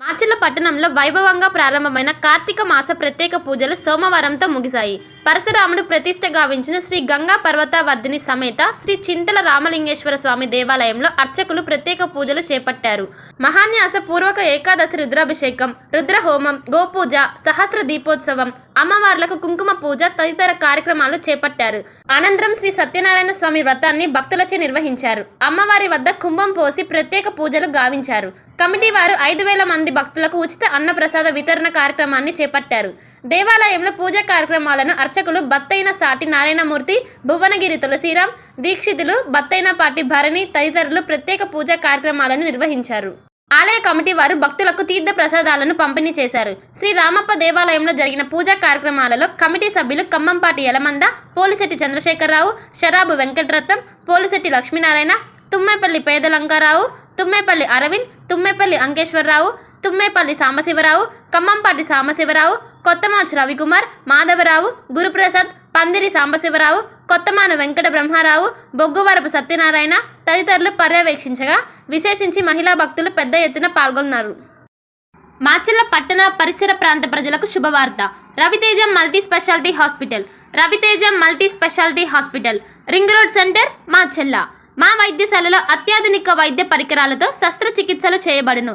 మాచర్ల పట్టణంలో వైభవంగా ప్రారంభమైన కార్తీక మాస ప్రత్యేక పూజలు సోమవారంతో ముగిశాయి. పరశురాముడు ప్రతిష్ట గావించిన శ్రీ గంగా పర్వతవర్ధిని సమేత శ్రీ చింతల రామలింగేశ్వర స్వామి దేవాలయంలో అర్చకులు ప్రత్యేక పూజలు చేపట్టారు. మహాన్యాస పూర్వక ఏకాదశి రుద్రాభిషేకం రుద్రహోమం గోపూజ సహస్ర దీపోత్సవం అమ్మవార్లకు కుంకుమ పూజ తదితర కార్యక్రమాలు చేపట్టారు. అనంతరం శ్రీ సత్యనారాయణ స్వామి వ్రతాన్ని భక్తులచే నిర్వహించారు. అమ్మవారి వద్ద కుంభం పోసి ప్రత్యేక పూజలు గావించారు. కమిటీ వారు ఐదు వేల మంది భక్తులకు ఉచిత అన్నప్రసాద వితరణ కార్యక్రమాన్ని చేపట్టారు. దేవాలయంలో పూజా కార్యక్రమాలను అర్చకులు బత్తైన సాటి నారాయణమూర్తి భువనగిరి తులసిరాం దీక్షితులు బత్తైనపాటి భరణి తదితరులు ప్రత్యేక పూజా కార్యక్రమాలను నిర్వహించారు. ఆలయ కమిటీ వారు భక్తులకు తీర్థ ప్రసాదాలను పంపిణీ చేశారు. శ్రీ రామప్ప దేవాలయంలో జరిగిన పూజా కార్యక్రమాలలో కమిటీ సభ్యులు కమ్మంపాటి యలమంద పోలిశెట్టి చంద్రశేఖరరావు షరాబు వెంకటరత్నం పోలిశెట్టి లక్ష్మీనారాయణ తుమ్మేపల్లి పేదలంకారావు తుమ్మేపల్లి అరవింద్ తుమ్మేపల్లి అంకేశ్వరరావు తుమ్మేపల్లి సాంబశివరావు ఖమ్మంపాటి సాంబశివరావు కొత్తమాచు రవికుమార్ మాధవరావు గురుప్రసాద్ పందిరి సాంబశివరావు కొత్తమాన వెంకట బ్రహ్మారావు బొగ్గువరపు సత్యనారాయణ తదితరులు పర్యవేక్షించగా విశేషించి మహిళా భక్తులు పెద్ద ఎత్తున పాల్గొన్నారు. మాచర్ల పట్టణ పరిసర ప్రాంత ప్రజలకు శుభవార్త. Raviteja multi speciality hospital. Raviteja multi speciality hospital. Ring road centre Macherla మా వైద్యశాలలో అత్యాధునిక వైద్య పరికరాలతో శస్త్రచికిత్సలు చేయబడును.